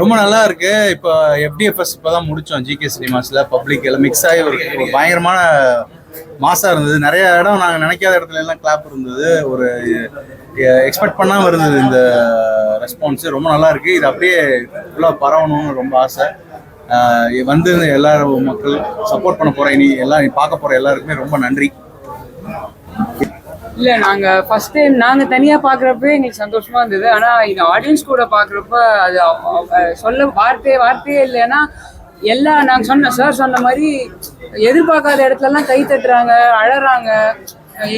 ரொம்ப நல்லா இருக்கு இப்போ எஃப்டிஎஃப்எஸ் இப்போ தான் முடிச்சோம். ஜிகே சினிமாஸில் பப்ளிக் எல்லாம் மிக்ஸ் ஆகி ஒரு பயங்கரமான மாசா இருந்தது. நிறைய இடம் நாங்கள் நினைக்காத இடத்துல எல்லாம் கிளாப் இருந்தது. ஒரு எக்ஸ்பெக்ட் பண்ணாம இருந்தது இந்த ரெஸ்பான்ஸ் ரொம்ப நல்லா இருக்கு இது அப்படியே ஃபுல்லாக பரவணும்னு ரொம்ப ஆசை. வந்து எல்லா மக்கள் சப்போர்ட் பண்ண போற இனி எல்லாம் பார்க்க போற எல்லாருக்குமே ரொம்ப நன்றி. இல்ல நாங்க ஃபர்ஸ்ட் டைம் நாங்க தனியா பாக்குறப்ப எங்களுக்கு சந்தோஷமா இருந்தது. ஆனா இந்த ஆடியன்ஸ் கூட பாக்குறப்ப அது சொல்ல வார்த்தையே வார்த்தையே இல்லைன்னா எல்லா நாங்க சொன்ன சார் சொன்ன மாதிரி எதிர்பார்க்காத இடத்துல எல்லாம் கை தட்டுறாங்க அழறாங்க.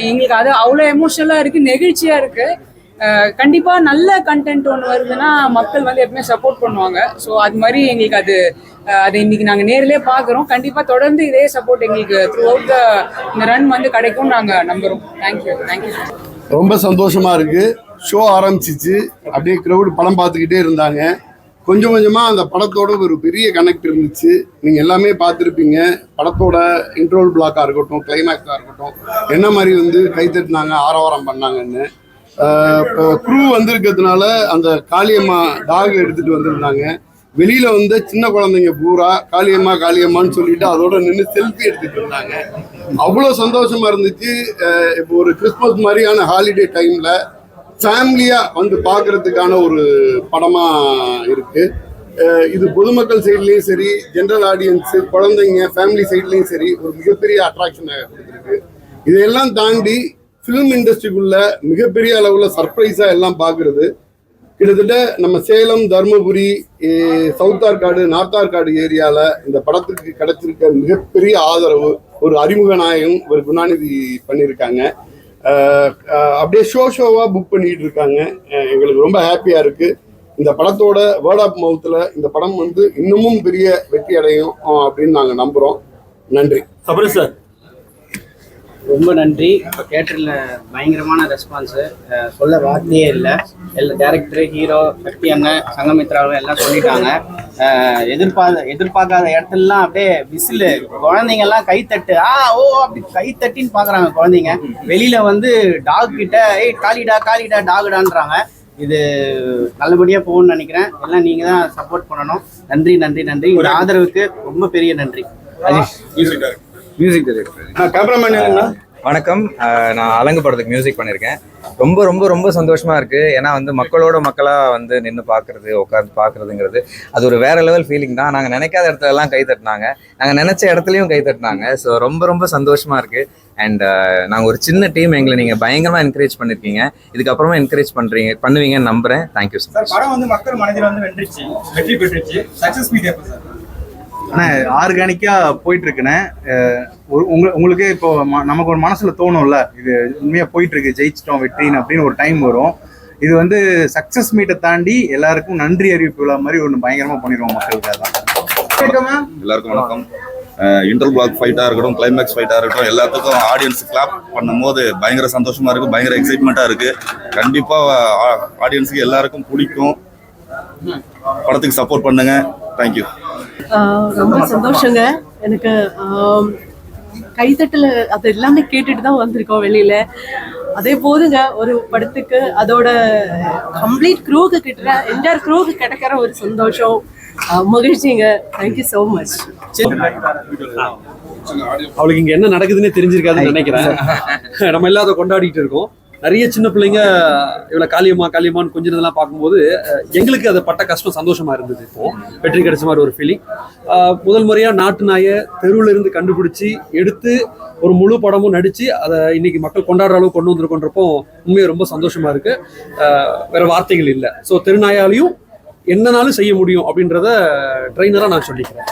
எங்களுக்கு அது அவ்வளோ எமோஷனலா இருக்கு நெகிழ்ச்சியா இருக்கு. கண்டிப்பாக நல்ல கண்டென்ட் ஒன்று வருதுன்னா மக்கள் வந்து எப்பவுமே சப்போர்ட் பண்ணுவாங்க. ஸோ அது மாதிரி எங்களுக்கு அது அதை இன்னைக்கு நாங்கள் நேரிலே பார்க்குறோம் கண்டிப்பாக தொடர்ந்து இதே சப்போர்ட் எங்களுக்கு த்ரூ அவுட் த இந்த ரன் வந்து கிடைக்கும்னு நாங்கள் நம்புகிறோம் தேங்க்யூ தேங்க்யூ ரொம்ப சந்தோஷமாக இருக்குது ஷோ ஆரம்பிச்சிச்சு. அப்படியே க்ரௌடு படம் பார்த்துக்கிட்டே இருந்தாங்க. கொஞ்சம் கொஞ்சமாக அந்த படத்தோட ஒரு பெரிய கனெக்ட் இருந்துச்சு. நீங்கள் எல்லாமே பார்த்துருப்பீங்க. படத்தோட இன்ட்ரோல் பிளாக்காக இருக்கட்டும் கிளைமேக்ஸாக இருக்கட்டும் என்ன மாதிரி வந்து கைத்தட்டினாங்க ஆரவாரம் பண்ணாங்கன்னு. குரூ வந்திருக்கிறதுனால அந்த காளியம்மா டாக் எடுத்துட்டு வந்திருந்தாங்க. வெளியில வந்து சின்ன குழந்தைங்க பூரா காளியம்மா காளியம்மான்னு சொல்லிட்டு அதோட நின்று செல்ஃபி எடுத்துட்டு இருந்தாங்க. அவ்வளோ சந்தோஷமா இருந்துச்சு. இப்போ ஒரு கிறிஸ்மஸ் மாதிரியான ஹாலிடே டைம்ல ஃபேமிலியா வந்து பார்க்கறதுக்கான ஒரு படமா இருக்கு. இது பொதுமக்கள் சைட்லேயும் சரி ஜென்ரல் ஆடியன்ஸ் குழந்தைங்க ஃபேமிலி சைட்லையும் சரி ஒரு மிகப்பெரிய அட்ராக்ஷன் இருக்கு இதையெல்லாம் தாண்டி ஃபிலிம் இண்டஸ்ட்ரிக்குள்ள மிகப்பெரிய அளவில் சர்ப்ரைஸாக எல்லாம் பார்க்குறது. கிட்டத்தட்ட நம்ம சேலம் தருமபுரி சவுத் ஆர்காடு நார்த் ஆர்காடு ஏரியாவில் இந்த படத்துக்கு கிடைச்சிருக்க மிகப்பெரிய ஆதரவு ஒரு அறிமுக நாயகம் ஒரு குணாநிதி பண்ணியிருக்காங்க. அப்படியே ஷோ ஷோவாக புக் பண்ணிட்டு இருக்காங்க. எங்களுக்கு ரொம்ப ஹாப்பியாக இருக்குது இந்த படத்தோட வேர்ட் ஆஃப் மவுத்தில் இந்த படம் வந்து இன்னமும் பெரிய வெற்றி அடையும் அப்படின்னு நாங்கள் நம்புகிறோம் நன்றி. சபரி சார் ரொம்ப நன்றி. தேட்டரில் பயங்கரமான ரெஸ்பான்ஸு சொல்ல வார்த்தையே இல்லை. எல்லா டேரக்டரு ஹீரோ சக்தி அண்ணன் சங்கமித்ராவும் எல்லாம் சொல்லிட்டாங்க. எதிர்பார்த்த எதிர்பார்க்காத இடத்துலலாம் அப்படியே விசிலு. குழந்தைங்கெல்லாம் கைத்தட்டு. ஆ ஓ அப்படி கைத்தட்டின்னு பார்க்குறாங்க குழந்தைங்க. வெளியில் வந்து டாக் கிட்ட ஏய் காலிடா காலிடா டாகுடான்றாங்க இது நல்லபடியாக போகும்னு நினைக்கிறேன். எல்லாம் நீங்கள் தான் சப்போர்ட் பண்ணணும். நன்றி நன்றி நன்றி. இந்த ஆதரவுக்கு ரொம்ப பெரிய நன்றி. அஜிஷ் மியூசிக் டைரக்டர் கேமராமேன் வணக்கம். நான் அலங்கு படத்துக்கு மியூசிக் பண்ணியிருக்கேன் ரொம்ப ரொம்ப ரொம்ப சந்தோஷமா இருக்கு. ஏன்னா வந்து மக்களோட மக்களா வந்து நின்று பார்க்கறது உட்காந்து பார்க்கறதுங்கிறது அது ஒரு வேற லெவல் ஃபீலிங் தான். நாங்கள் நினைக்காத இடத்துல எல்லாம் கை தட்டினாங்க. நாங்கள் நினைச்ச இடத்துலையும் கை தட்டினாங்க. ஸோ ரொம்ப ரொம்ப சந்தோஷமா இருக்கு. அண்ட் நாங்கள் ஒரு சின்ன டீம் எங்களை நீங்கள் பயங்கரமாக என்கரேஜ் பண்ணியிருக்கீங்க இதுக்கப்புறமா என்கரேஜ் பண்ணுறீங்க பண்ணுவீங்கன்னு நம்புறேன். தேங்க்யூ சார் படம் வந்து மக்கள் மனதில் வந்து வென்றுச்சு வெற்றி பெற்றுச்சு. சக்சஸ் மீட் எப்போ சார்? ஆனா ஆர்கானிக்கா போயிட்டு இருக்குன்னு உங்களுக்கு ஒரு- உங்களுக்கே இப்போ ம- நமக்கு ஒரு மனசுல தோணும்ல இது உண்மையா போயிட்டு இருக்கு ஜெயிச்சிட்டோம் வெற்றின்னு அப்படின்னு ஒரு டைம் வரும். இது வந்து சக்சஸ் மீட்டை தாண்டி எல்லாருக்கும் நன்றி அறிவிப்பு விழா மாதிரி ஒன்று பயங்கரமா பண்ணிடுவோம் மக்களுக்காக. அதான் எல்லாருக்கும் வணக்கம். இன்டர் பிளாக் ஃபைட்டாக இருக்கட்டும் கிளைமேக்ஸ் ஃபைட்டாக இருக்கட்டும் எல்லாத்துக்கும் ஆடியன்ஸ் கிளாப் பண்ணும்போது பயங்கர சந்தோஷமாக இருக்கும் பயங்கர எக்ஸைட்மெண்ட்டாக இருக்குது கண்டிப்பாக ஆடியன்ஸுக்கு எல்லாருக்கும் பிடிக்கும் படத்துக்கு சப்போர்ட் பண்ணுங்க. தேங்க்யூ ரொம்ப சந்தோஷங்க. எனக்கு கைத்தட்டல் அது எல்லாமே கேட்டுட்டு தான் வந்திருக்கோம் வெளியில. அதே போதுங்க ஒரு படத்துக்கு அதோட கம்ப்ளீட் க்ரூக்கு கிட்ட என்டையர் க்ரூக்கு கிடைக்கிற ஒரு சந்தோஷம் மகிழ்ச்சிங்க. தேங்க்யூ ஸோ மச் அவளுக்கு இங்க என்ன நடக்குதுன்னே தெரிஞ்சிருக்காதுன்னு நினைக்கிறேன். நம்ம எல்லாம் அதை கொண்டாடிட்டு இருக்கோம். நிறைய சின்ன பிள்ளைங்க இவ்வளோ காளியம்மா காளியம்மான்னு கொஞ்சினதெல்லாம் பார்க்கும்போது எங்களுக்கு அதை பட்ட கஷ்டம் சந்தோஷமாக இருந்தது இப்போ. வெற்றி கிடைச்ச மாதிரி ஒரு ஃபீலிங் முதல் முறையாக நாட்டு நாயை தெருவில் இருந்து கண்டுபிடிச்சி எடுத்து ஒரு முழு படமும் நடித்து அதை இன்னைக்கு மக்கள் கொண்டாடுற அளவுக்கு கொண்டு வந்திருக்கோன்றப்போ உண்மையாக ரொம்ப சந்தோஷமாக இருக்குது வேறு வார்த்தைகள் இல்லை. ஸோ தெருநாயாலையும் என்னனாலும் செய்ய முடியும் அப்படின்றத ட்ரைனராக நான் சொல்லிக்கிறேன்.